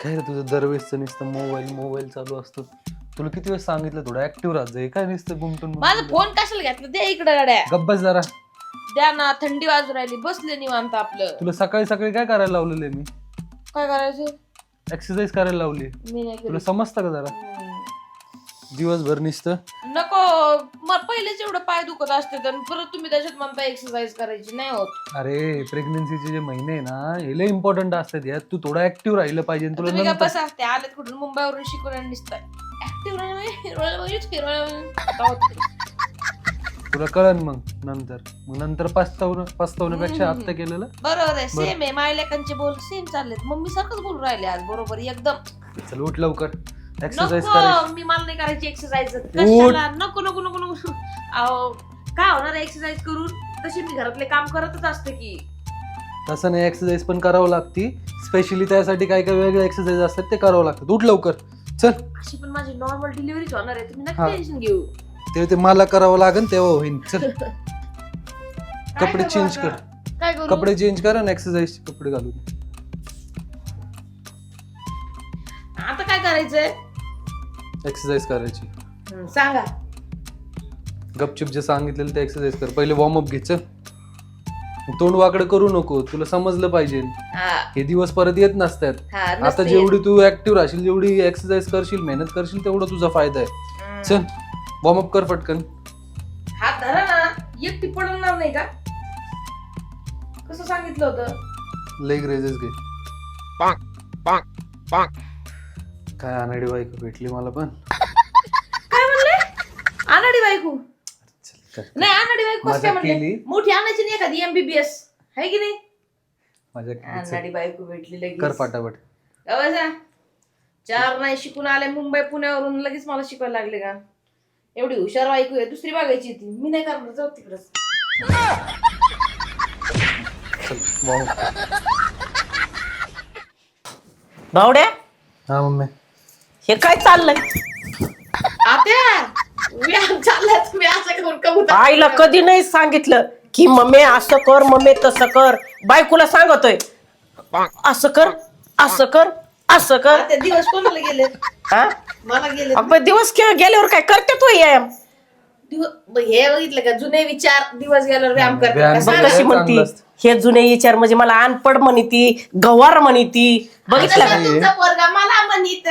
काय रे तुझं दरवेळेसचं नुसतं मोबाईल मोबाईल चालू असतो. तुला किती वेळेस सांगितलं थोडं? ऍक्टिव्ह राहत जाई काय नुसतं गुमटून माझा फोन कशाला घेतला? दे इकडे गाड्या गप्पस जरा. द्या ना थंडी वाजू राहिली. बसले निवांत आपलं. तुला सकाळी सकाळी काय करायला लावलेलं आहे मी? काय करायचं? एक्सरसाइज करायला लावली. मी नाही तुला समजतं का जरा? हम्म. दिवसभर नुसतं. नको मग पहिलेच एवढं पाय दुखत असते तर परत तुम्ही त्याच्यात म्हणता एक्सरसाइज करायची नाही होत. अरे प्रेग्नन्सीचे जे महिने आहे ना हे लय इम्पॉर्टंट असतात यात तू थोडं ऍक्टिव्ह राहिलं पाहिजे आणि तुला तुम्ही काय नंतर बसा ते आलेत कुठून? मुंबईवरून शिकून आणि दिसताय ऍक्टिव्ह पाहिजे. तुला कळन मग नंतर. मग नंतर पस्तावणं पस्तावण्यापेक्षा हम्म. आत्ता केलेलं? बरोबर आहे. सेम आहे. माझ्या लेकांचे बोल सेम चाललेत. मम्मी सारखंच बोलून राहिले आज. बरोबर एकदम. चल उठ लवकर. एक्सरसाइज करायची. नको मी मला नाही करायची एक्सरसाइज कशाला? नको नको नको नको अहो, काय होणार एक्सरसाइज करून? तशी मी घरातले काम करतच असते की. तसं नाही एक्सरसाइज पण करावं लागती. स्पेशली त्यासाठी काय काय वेगळे एक्सरसाइज असतात ते करावं लागतात. उठ लवकर. चल. अशी पण माझी नॉर्मल डिलिव्हरीच होणार आहे. तुम्ही हा. नक्की टेन्शन घेऊ. ते ते मला करावं लागेल तेव्हा होईल चल. काय कपडे करू चेंज आता? कर. काय करू? कपडे चेंज कर आणि एक्सरसाइज कपडे घालून. आता काय करायचंय? एक्सरसाइज करायची. हं, सांगा. गपचूप जे सांगितलेलं ते एक्सरसाइज कर. पहिले वॉर्मअप घे चल. तोंड वाकडं करू नको. तुला समजलं पाहिजे. हा. हे दिवस परत येत नसतात. हा आता नसते जेवढी तू ऍक्टिव्ह राहशील जेवढी एक्सरसाइज करशील मेहनत करशील तेवढा तुझा फायदा आहे. हं. चल वॉर्मअप कर पटकन. हात धरा ना. एकटी पडणार नाही का? कसं सांगितलं होतं? लेग रेजेस घे. काय अनाडी बाईक भेटली मला पण? काय म्हणले? अनाडी बायको. नाही अनाडी बायको कसं काय म्हणले केली. मोठी आणायची नाही एखादी एमबीबीएस आहे की नाही? माझ्या अनाडी बायको भेटली लगेच. कर पाटापट. जा. चार नाही शिकून आले मुंबई पुण्यावरून लगेच मला शिकवायला लागले का? एवढी हुशार बायको आहे दुसरी बघायची ती मी नाही करणार जाऊ तिकडच चल. भावड्या? हा मम्मी. हे काय चाललंय? आत्या व्यायाम चाललाय तुम्ही असं करून कबूतर आईला कधी नाही सांगितलं की मम्मी असं कर मम्मी तसं कर. बायकोला सांगतोय. असं कर असं कर असं कर. आत्या दिवस कोणाला गेले हा? मला गेले दिवस गेल्यावर काय करते तू व्यायाम हे बघितलं का जुने विचार दिवस गेल्यावर व्यायाम करतात व्यायाम का? बघ सांगा. कशी चांगलं म्हणती असतं. हे जुने विचार म्हणजे मला अनपड म्हणी ती गवार म्हणी ती बघितलं का? जसं तुमचा पोरगा मला म्हणित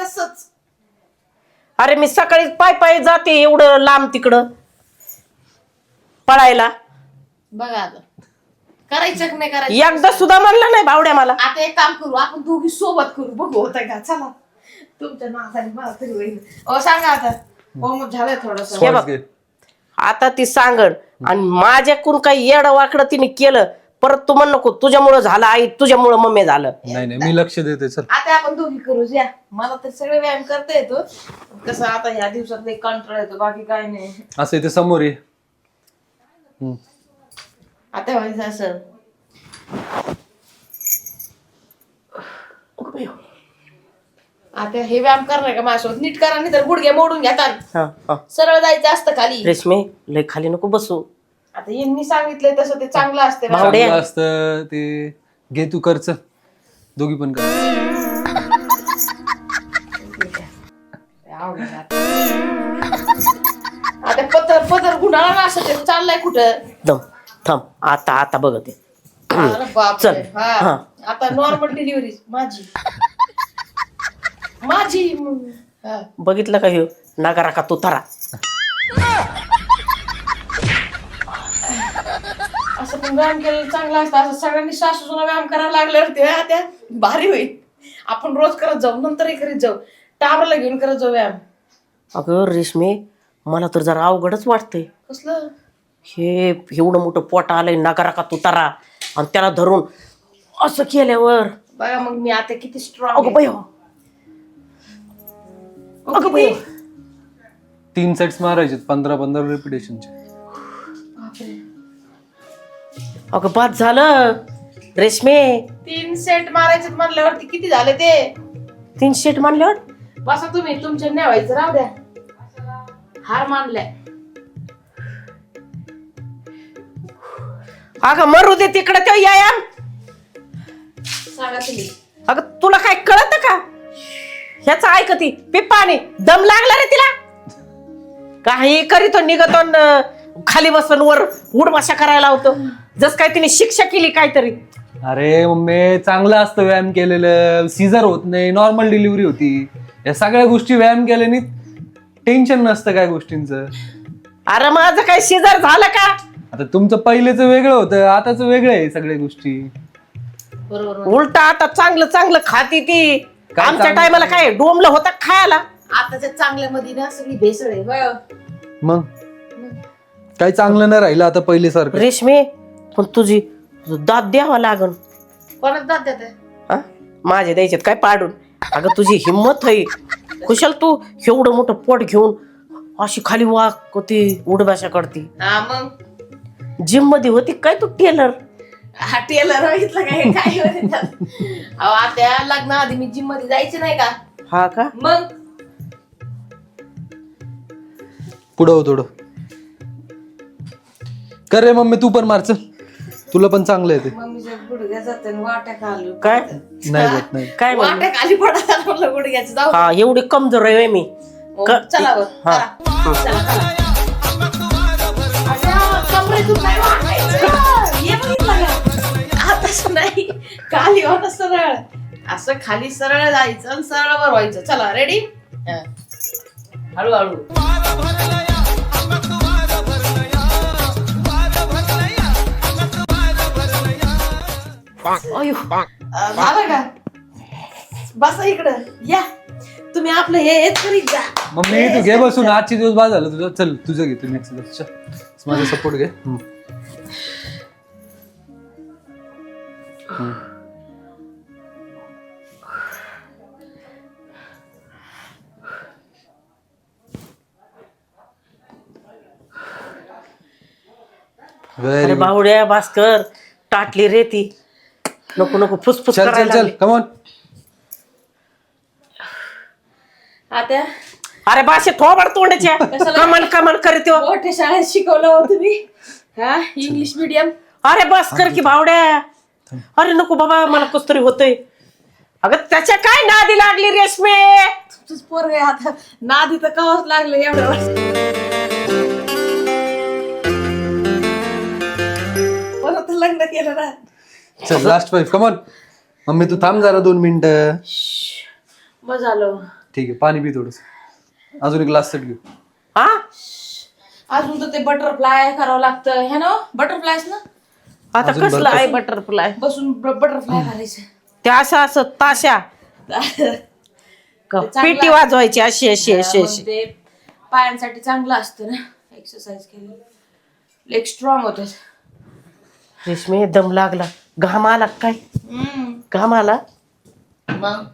तसंच. अरे मी सकाळी पाय पाय जाते एवढं लांब तिकडं. पळायला. बघा आता. करायचं का नाही करायचं? एकदा सुद्धा म्हणलं नाही भावड्या मला. आता एक काम करू आपण दोघी सोबत करू. बघू होतं का? चला. तुमच्या नादाने मला तरी होईल. अहो सांगा आता. हो झालंय थोडस. हे बघ. आता ती सांगण आणि माझ्याकडून काही येड वाकडं तिने केलं परत तू म्हण नको तुझ्यामुळं झालं आई तुझ्यामुळं मम्मी झालं. नाही नाही मी लक्ष देते चल. आता आपण दोघी करू या मला तर सगळे व्यायाम करता येतो. कसं आता ह्या दिवसात लई कंटाळा येतो बाकी काय नाही. असं इथे समोर ये. हम्म. आता व्हायचं असं. आता हे व्यायाम करणार का माझ्यासोबत? नीट करा नाही तर गुडघे मोडून घेतात हा, हा. सरळ जायचं असतं खाली. रेशमी लय खाली नको बसू. आता यांनी सांगितलंय तसं ते चांगलं असते भाऊ-. चांगलं असतं ते. घे तू कर चल दोघी पण कर. आता. पत्र पत्र गुन्हा ना असं ते चाललंय कुठं? दम थांब. आता आता बघते. अरे बापरे. चल. हा. हा. आता नॉर्मल डिलिव्हरी माझी. माझी हा. बघितलं का ह्यो नागारा का तू थरा असं पण व्यायाम केलेलं चांगलं असतं. असं सगळ्यांनी सासू सुना व्यायाम करायला लागल्यावर ते हा, त्या भारी होईल. आपण रोज करत जाऊ नंतरही करीत जाऊ. टाबरला घेऊन करत जाऊ व्यायाम. अगं रेशमी मला तर जरा अवघडच वाटतंय. कसलं? हे एवढं मोठं पोट आलंय नागारा का तू तारा. आणि त्याला धरून असं केल्यावर बघा मग मी आता किती अगं स्ट्रॉंग बाई अगं बाई. तीन सेट्स मारायचे पंधरा पंधरा रिपिटेशनचे अगं बाद झालं. रेशमे. तीन सेट मारायचे म्हणल्यावरती किती झाले ते? तीन शेट मानल्यावर? बसा तुम्ही तुमच्या न्यावायचं राहू द्या. हार मानलाय. अगं मरू दे तिकडे तो व्यायाम सांगा तुम्ही. अगं तुला काय कळत का? ह्याच ऐकती पिप्पाने दम लागला रे तिला. काही करीतो निघतो न खाली बसून वर उडमाशा करायला होतो. जस काय तिने शिक्षा केली काहीतरी. अरे मम्मी चांगलं असतं व्यायाम केलेलं. सीझर होत नाही नॉर्मल डिलिव्हरी होती. या सगळ्या गोष्टी व्यायाम केल्याने टेन्शन नसतं काय गोष्टींचं. अरे माझं काय शेजार झालं का? आता तुमचं पहिलेच वेगळं होतं आताच वेगळं आहे सगळ्या गोष्टी. बरोबर. उलट आता चांगलं चांगलं खाती ती. काय आमच्या चांगलं? टायमाला काय डोमलं होतं खायला? आताच्या चांगल्या मध्ये ना सगळी भेसळ आहे होय. मग? काही चांगलं नाही राहिलं आता पहिले सारखं रेशमी पण तुझी दात द्यावा लागन. कोणाच देते हा? माझे द्यायच्यात काय पाडून? अगं तुझी हिंमत आहे. कुशल तू एवढं मोठं पोट घेऊन अशी खाली वाक ती उडभाषा करती. हा मग? जिममध्ये होती काय तू टेलर? हा टेलर बघितलं काय काय म्हणतात? अहो आता लग्नाआधी मी जिममध्ये जायचे नाही का? हा का? मग? पुढं हो थोडं. कर रे मम्मी तू पण मार चल. तुला पण चांगलं आहे ते. मम्मीच्या गुडघ्या जाते वाट्या खाली काय? नाही होत नाही. काय म्हणलं? वाट्या खाली पडा म्हणलं गुडघ्याचं जाऊ. हा एवढी कमजोर आहे मी. हो, क- चला बरं, हा. चला. चला, चला. अगं, कमरेतून नाही वाकायचं. नाही. खाली होणं सरळ. असं खाली सरळ जायचं आणि सरळ वर व्हायचं. चला रेडी हळूहळू. अयो. झालं का बसा इकडं. या. तुम्ही आपलं हे हेच करीत जा. मम्मी तू घे बसून. आजचे दिवस बाद झालं तुझं. चल तुझं घे. तुम्ही माझा सपोर्ट घे. अरे. बावड्या भास्कर टाटली रे ती नको नको फुसफुस चल चल करायला चल लागली. कमॉन आता अरे बाशे थोबड तोंडाच्या कशाला? कमल कमल करते हो. मोठ्या शाळेत शिकवलं हो तुम्ही हा इंग्लिश मीडियम अरे बस कर की बावड्या अरे नको बाबा मला कस तरी होतंय. अगं त्याच्या काय नादी लागली रेशमे? पोरग आता. नादी तर कवाच लागलं एवढं. वर्ष परत लग्न केलं ना. चल last five come on mummy तू थांब जरा दोन मिनिटं. मग झालं ठीक आहे पाणी पी थोडस. अजून एक ग्लास सेट घेऊ. हा? अजून तर ते बटरफ्लाय करावं लागतं. हे ना बटरफ्लायच ना? आता अजून कसलं भरपूर. आहे बटरफ्लाय बसून बटरफ्लाय करायचं ते असं असं ताशा. चांगलं पेटी वाजवायची अशी अशी अशी अशी. ते पायांसाठी चांगलं असतं ना एक्सरसाइज केली. लेग स्ट्रॉंग होते. रेशमे दम लागला. घाम आला काय? हम्म. घाम आला? मग?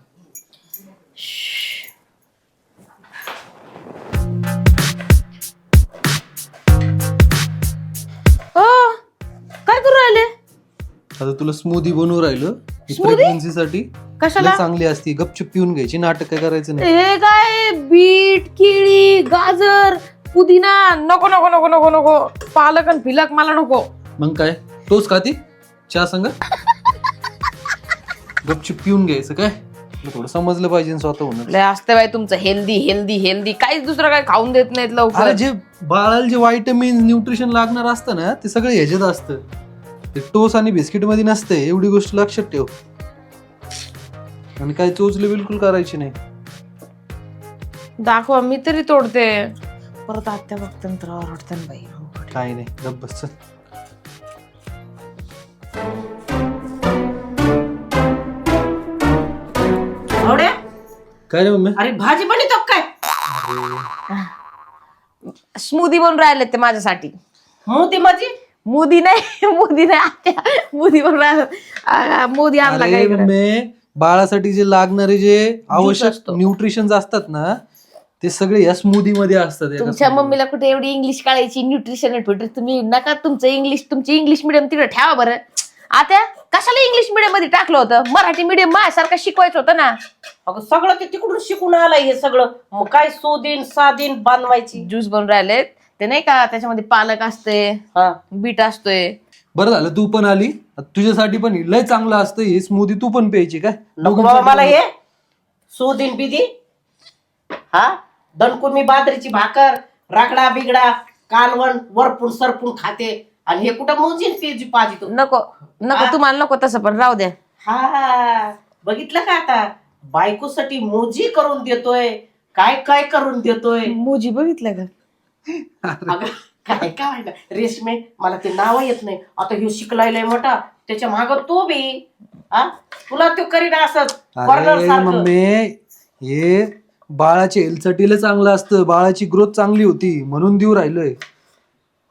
आता तुला स्मूदी बनवू राहिलं. प्रेग्नन्सी साठी कशाला? लय चांगली असती. गपचूप पिऊन घ्यायची नाटक काय करायचं नाही. हे काय? बीट केळी गाजर पुदिना. नको नको नको नको नको. पालक आणि फिलक मला नको. मग काय? तोच खाती? चहा संग? गपचूप पिऊन घ्यायचं काय? तुला थोडं समजलं पाहिजे ना स्वतः लय असते बाई तुमचं. हेल्दी हेल्दी हेल्दी काहीच दुसरं काय खाऊन देत नाहीत अरे लवकर जे बाळाला जे व्हायटमिन न्यूट्रिशन लागणार असतं ना ते सगळं ह्याच्यात असतं. टोस आणि बिस्किटमध्ये नसते एवढी गोष्ट लक्षात ठेव. आणि काय चोचले बिलकुल करायची नाही. दाखवा मी तरी तोडते. परत आत्या बघते तर ओरडते ना बाई. काय नाही गप बस चल. बावड्या काय रे मम्मी? अरे भाजी बनवतो काय? स्मूदी बनून राहिले ते माझ्यासाठी. मोती माझी मोदी नाही मोदी नाही आत्या मोदी बनून मोदी आणला अरे काय इकडं? बाळासाठी जे लागणारे जे आवश्यक असतो. न्यूट्रिशन असतात ना ते सगळे या स्मूदी मध्ये असतात एका तुमच्या smoothie मम्मीला कुठे एवढी इंग्लिश कळायची न्यूट्रिशन तुम्ही नका तुमचं इंग्लिश तुमची इंग्लिश मिडियम तिकडे ठेवा बरं. आता कशाला इंग्लिश मिडियममध्ये टाकलं होतं? मराठी मिडियम माझ्यासारखं शिकवायचं होतं ना. अगं सगळं ते तिकडून शिकून आलंय हे सगळं. मग काय सोदीन सादीन बनवायची ज्यूस बनवून राहिले ते नाही का त्याच्यामध्ये पालक असते हा. बीट असतोय. बरं झालं तू पण आली. तुझ्यासाठी पण हे लय चांगलं असतं हे. स्मूदी तू पण प्यायची काय? नको बाबा मला हे सोदीन बिदी. हा? दणकून मी बाजरीची भाकर रागडा बिगडा कालवण वरपून सरपून खाते. आणि हे कुठं मोजीन पेजी पाजी तू नको नको तुम्हाला नको तसं पण. राहू द्या. हा बघितलं का आता? बायकोसाठी मोजी करून देतोय. काय काय करून देतोय? मुजी बघितलं का? अगं, काय काय व्हायला रेशमे मला ते नाव येत नाही. आता ह्यो शिकलायलाय मोठा. त्याच्या माग तो बी. हा तुला तो करीन असंच. corner अरे सारखं. मम्मी हे बाळाच्या हेल्थसाठी लय चांगलं असतं. बाळाची ग्रोथ चांगली होती. म्हणून देऊ राहिलोय.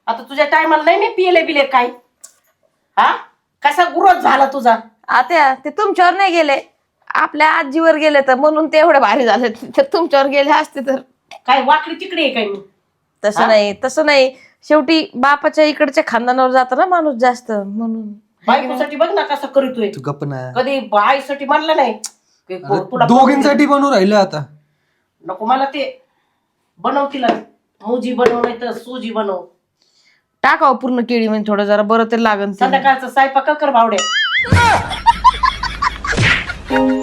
आता तुझ्या टायमाला नाही मी पिले बिले काय हा कसा ग्रोथ झाला तुझा? आता ते तुमच्यावर नाही गेले. आपल्या आजीवर गेले तर म्हणून ते एवढे भारी झाले. तर तुमच्यावर गेले असते तर. काय वाकडी तिकडे आहे काय मी? तसं नाही तसं नाही. शेवटी बापाच्या इकडच्या खानदानावर जात ना माणूस जास्त म्हणून. बायकोसाठी बघ ना कसं करीतोय. तू गप्प ना. कधी बाईसाठी म्हणलं नाही. की अरे, तुला दोघींसाठी बनवून राहिलं आता. नको मला ते. बनव तिला. मुजी बनव नाही तर सुजी बनव. टाकावं पूर्ण केळी म्हणजे थोडं जरा बरं तरी लागन ते. संध्याकाळचं स्वयंपाक कर भावड्या.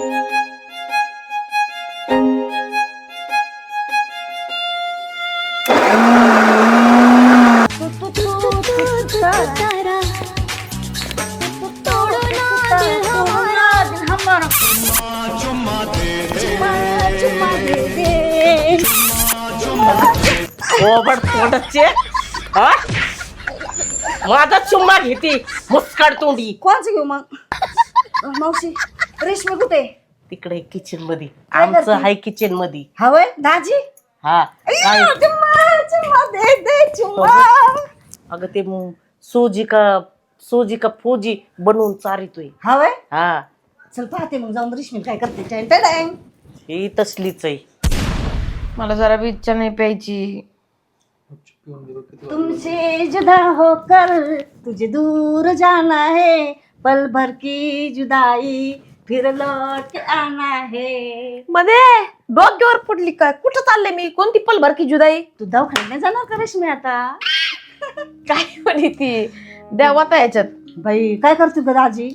ओबड तोंडाचे हा? माझा चुम्मा घेते मुस्काड तोंडी. कोणचं घेऊ मग? मावशी रेशमी कुठे? तिकडे किचनमध्ये. आमचं आहे किचनमध्ये. हवंय दाजी? हा काय? चुम्मा, चुम्मा, दे, दे, चुम्मा. अगं ते मग सोजी का सोजी का फौजी बनवून चारितोय. हवंय हा. चल पाहते मग जाऊन रेशमी काय करते. टॅन. ही तसलीच आहे. मला जरा बी इच्छा नाही प्यायची. तुमसे जुदा होकर तुझे दूर जाना है पल भर की जुदाई फिर लौट के आना है। मध्ये डोक्यावर पडली काय कुठं चालले मी? कोणती पलभर की जुदाई? तू दवाखान्यात नाही जाणार का रेशमी आता? काय म्हणे ती? देवाता ह्याच्यात बाई काय करते ग दाजी?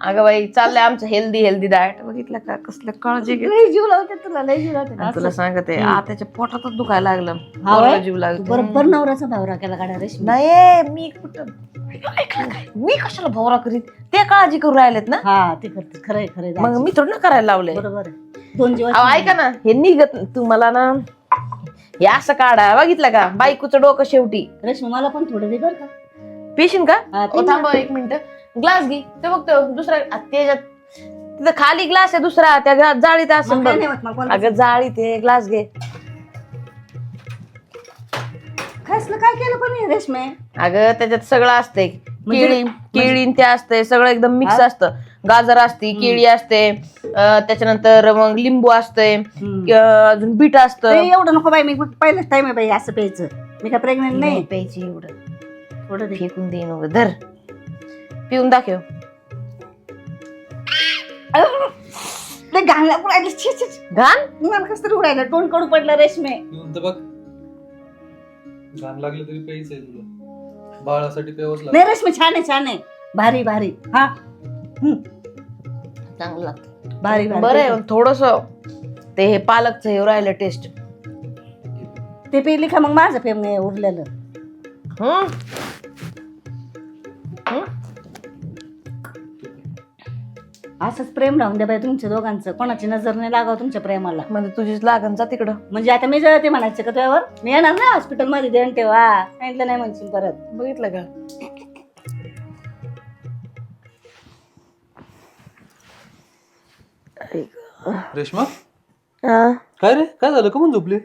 अगं बाई चाललंय आमचं हेल्दी हेल्दी डाएट बघितलं का? कसलं काळजी लय जीव लावते तुला लय जीव लावते. आणि तुला सांगते आताच्या पोटातच दुखायला लागलं. हा जीव लागतो. बरोबर नवऱ्याचा भावरा केला गाड्या रेशमी. नाही मी कुठं ऐकलं काय? मी कशाला भवरा करीत? ते काळजी करू राहिलेत ना? हा ते करते खरंय खरंय मग. मी थोडं ना करायला लावलंय. बरोबर आहे. दोन जीव अहो ऐका ना हे निघत तुम्हाला ना हे असं काढा. बघितलं का? बायकोचं डोकं शेवटी. रेशमी मला पण थोडं दे बरं का. पेशीन का? हा, थांबा एक मिनिट. ग्लास घे. ते बघतो दुसरा आ, त्याच्यात तिथं खाली ग्लास आहे दुसरा त्या गा- जाळीत असं मग काय नाही होत, मग बोला. अगं जाळी ते ग्लास घे. खासलं काय केलं पण हे रेशमे? अगं त्याच्यात सगळं असतंय. म्हणजे- केळी केळी न ते असतंय सगळं एकदम मिक्स असतं. गाजर असते केळी असते अं, त्याच्यानंतर मग लिंबू असतंय अं, अजून बीट ते असतं एवढं नको बाई मी पहिलंच टाइम आहे बाई असं प्यायचं. मी काय प्रेग्नेंट नाही. नाही प्यायची एवढं. थोडं दे. फेकून देईन. धर. पिऊन दाखव ते घालण्या उडायला छे छे छे. घाण मला कसं तरी उडायला तोंड कडू पडलं रेशमे पिऊन तर बघ घाण लागलं तरी प्यायचंय तुला. बाळासाठी प्यावंच लागतं नाही रेशमे छान आहे छान आहे. भारी भारी. हा. चांगलं लागतं. भारी भारी. बरं आहे थोडस ते हे पालकचं हे राहिलं टेस्ट ते पिली का मग माझं प्रेम नाही उरलेलं. हम्म असंच प्रेम राहून द्या बाई तुमच्या दोघांचं. कोणाची नजर नाही लागावं तुमच्या प्रेमाला. म्हणजे तुझीच लागण जा तिकडं. म्हणजे आता मी जळते म्हणायचं का तुझ्यावर? मी येणार ना हॉस्पिटलमध्ये देण ठेवा. सांगितलं नाही म्हणशील परत. बघितलं का? रेश्मा? हा? काय रे? काय झालं? का म्हणून झोपली?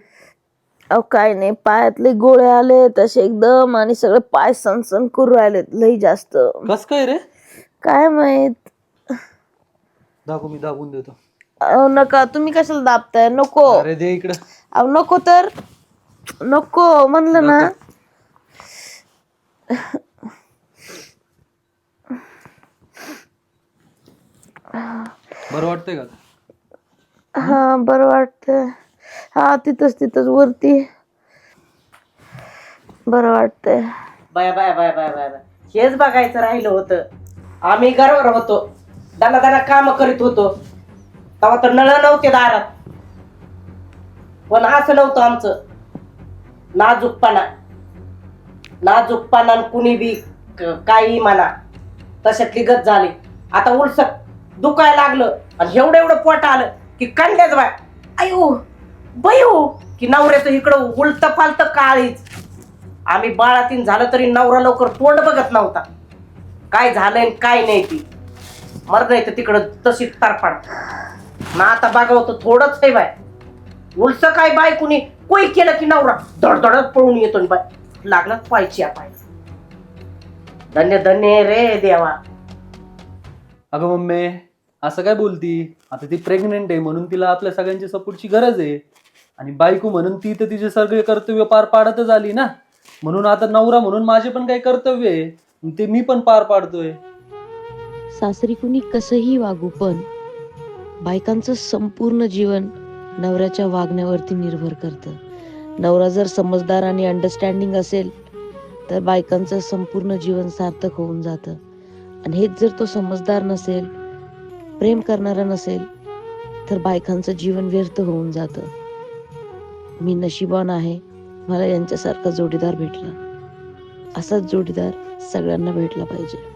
अहो काय नाही. पायातले गोळे आले तसे एकदम आणि सगळे पाय सनसन करू राहिले लई जास्त. कस काय रे? काय माहीत? दाखव मी दाखवून देतो. अहो नका तुम्ही कशाला दाबताय? नको. अरे दे इकडं. अहो नको तर. नको म्हणलं ना. बरं वाटतंय का हा बरं वाटतंय. हा तिथंच तिथंच वरती. बरं वाटतंय. Bye bye bye bye bye bye. हेच बघायचं राहिलं होतं. आम्ही गर्वर होतो. दाना दाना काम करीत होतो. तेव्हा तर नळ नव्हते दारात. पण असं नव्हतं आमचं. नाजूकपणा. नाजूकपणा आणि कुणी बी क- काही म्हणा तशातली गत झाली. आता उलस दुखायला लागलं आणि एवढं एवढं पोट आलं की कंड्याच बाय आयो बयो की नवऱ्याचं इकडं उलट पालत काळीच आम्ही बाळातीन झालं तरी नवरा लवकर तोंड बघत नव्हता. काय झालंय आणि काय नाही ती. मर नाही तर तिकडं तशी तारफाड ना आता बघावं थोडंच आहे बाय. उलस काय बाय कुणी? कोई केलं की नवरा? धडधडत पळून येतो बाय. लागलं पाहिजे पाय धन्य धन्य रे देवा. अगं मम्मी असं काय बोलती? आता ती प्रेग्नेंट आहे म्हणून तिला आपल्या सगळ्यांची सपोर्टची गरज आहे. आणि बायको म्हणून ती तर तिचे सगळे कर्तव्य पार पाडतच आली ना. म्हणून आता नवरा म्हणून माझे पण काही कर्तव्य आहे. ते मी पण पार पाडतोय. सासरी कुणी कसंही वागू पण बायकांचं संपूर्ण जीवन नवऱ्याच्या वागण्यावरती निर्भर करतं. नवरा जर समजदार आणि अंडरस्टँडिंग असेल तर बायकांचं संपूर्ण जीवन सार्थक होऊन जातं. आणि हेच जर तो समजदार नसेल प्रेम करणारा नसेल तर बायकांचं जीवन व्यर्थ होऊन जातं. मी नशिबान आहे मला यांच्यासारखा जोडीदार भेटला. असाच जोडीदार सगळ्यांना भेटला पाहिजे.